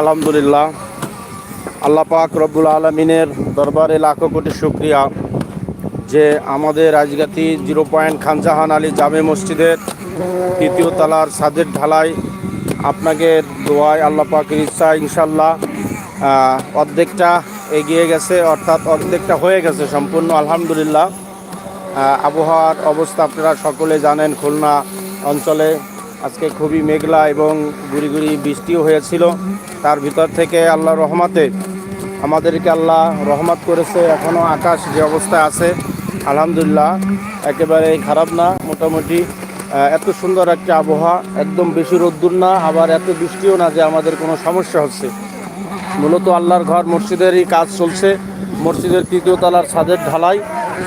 আলহামদুলিল্লাহ। আল্লাহ পাক রব্বুল আলমিনের দরবারে লাখো কোটি শুক্রিয়া যে আমাদের রাজগাতি জিরো পয়েন্ট খানজাহান আলী জামে মসজিদের তৃতীয় তলার ছাদের ঢালাই আপনাকে দোয়ায় আল্লাহ পাকের ইচ্ছা ইনশাল্লাহ অর্ধেকটা এগিয়ে গেছে, অর্থাৎ অর্ধেকটা হয়ে গেছে সম্পূর্ণ, আলহামদুলিল্লাহ। আবহাওয়ার অবস্থা আপনারা সকলে জানেন খুলনা অঞ্চলে। আজকে খুবই মেঘলা এবং গুড়ি গুড়ি বৃষ্টিও হয়েছিল। তার ভিতর থেকে আল্লাহ রহমাতে আমাদেরকে আল্লাহ রহমত করেছে। এখনও আকাশ যে অবস্থায় আছে, আলহামদুলিল্লাহ একেবারে খারাপ না। মোটামুটি এত সুন্দর একটা আবহাওয়া, একদম বেশি রোদ্দুর না, আবার এত বৃষ্টিও না যে আমাদের কোনো সমস্যা হচ্ছে। মূলত আল্লাহর ঘর, মসজিদেরই কাজ চলছে। মসজিদের তৃতীয় তলার ছাদের ঢালাই।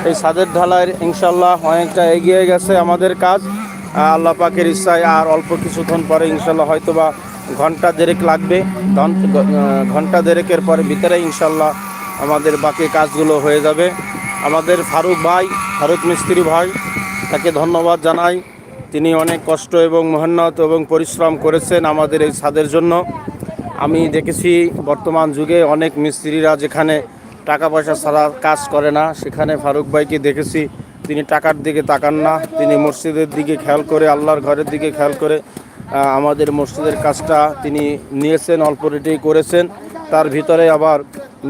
এই ছাদের ঢালাইয়ের ইনশাল্লাহ অনেকটা এগিয়ে গেছে আমাদের কাজ। আল্লাহ পাকের ইচ্ছায় আর অল্প কিছুক্ষণ পরে ইনশাল্লাহ হয়তো বা ঘণ্টা দেরেক লাগবে। ঘণ্টা দেরেকের পরে ভিতরে ইনশাল্লাহ আমাদের বাকি কাজগুলো হয়ে যাবে। আমাদের ফারুক ভাই, ফারুক মিস্ত্রি ভাই, তাকে ধন্যবাদ জানাই। তিনি অনেক কষ্ট এবং মেহনত এবং পরিশ্রম করেছেন আমাদের এই ছাদের জন্য। আমি দেখেছি বর্তমান যুগে অনেক মিস্ত্রিরা যেখানে টাকা পয়সা ছাড়া কাজ করে না, সেখানে ফারুক ভাইকে দেখেছি তিনি টাকার দিকে তাকান না, তিনি মসজিদের দিকে খেয়াল করে, আল্লাহর ঘরের দিকে খেয়াল করে আমাদের মসজিদের কাজটা তিনি নিয়েছেন, অল্প রেটেই করেছেন। তার ভিতরে আবার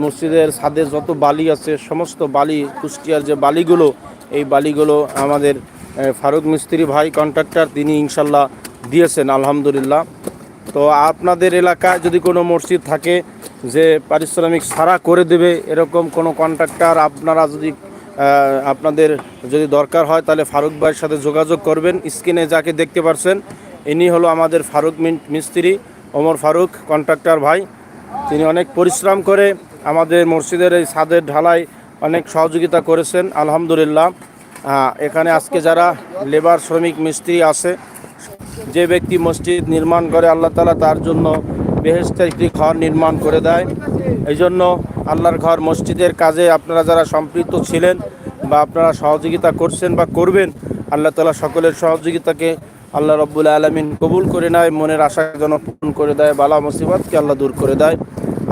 মসজিদের ছাদে যত বালি আছে, সমস্ত বালি, কুষ্টিয়ার যে বালিগুলো, এই বালিগুলো আমাদের ফারুক মিস্ত্রি ভাই কন্ট্রাক্টর তিনি ইনশাল্লাহ দিয়েছেন, আলহামদুলিল্লাহ। তো আপনাদের এলাকায় যদি কোনো মসজিদ থাকে যে পারিশ্রমিক ছাড়া করে দেবে, এরকম কোনো কন্ট্রাক্টর আপনারা যদি আপনাদের যদি দরকার হয় তাহলে ফারুক ভাইয়ের সাথে যোগাযোগ করবেন। স্ক্রিনে যাকে দেখতে পারছেন, ইনি হলো আমাদের ফারুক মিস্ত্রি, ওমর ফারুক, কন্ট্রাক্টর ভাই। তিনি অনেক পরিশ্রম করে আমাদের মসজিদের এই ছাদের ঢালাই অনেক সহযোগিতা করেছেন, আলহামদুলিল্লাহ। এখানে আজকে যারা লেবার শ্রমিক, মিস্ত্রি আছে, যে ব্যক্তি মসজিদ নির্মাণ করে, আল্লাহ তালা তার জন্য বেহেস্তের একটি ঘর নির্মাণ করে দেয়। এই জন্য আল্লাহর ঘর মসজিদের কাজে আপনারা যারা সম্পৃক্ত ছিলেন বা আপনারা সহযোগিতা করছেন বা করবেন, আল্লাহ তালা সকলের সহযোগিতাকে আল্লাহ রব্বুল আলমিন কবুল করে নেয়, মনের আশা যেন পূরণ করে দেয়, বালা মুসিবতকে আল্লাহ দূর করে দেয়।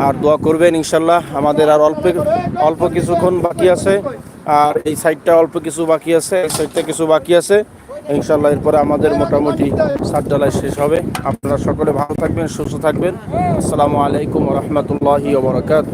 আর দোয়া করবেন ইনশাল্লাহ আমাদের আর অল্প অল্প কিছুক্ষণ বাকি আছে, আর এই সাইডটা অল্প কিছু বাকি আছে, এই সাইডটা কিছু বাকি আছে। ইনশাল্লাহ এরপরে আমাদের মোটামুটি সাত ডালায় শেষ হবে। আপনারা সকলে ভালো থাকবেন, সুস্থ থাকবেন। আসসালামু আলাইকুম রহমতুল্লাহি ওবরাকাত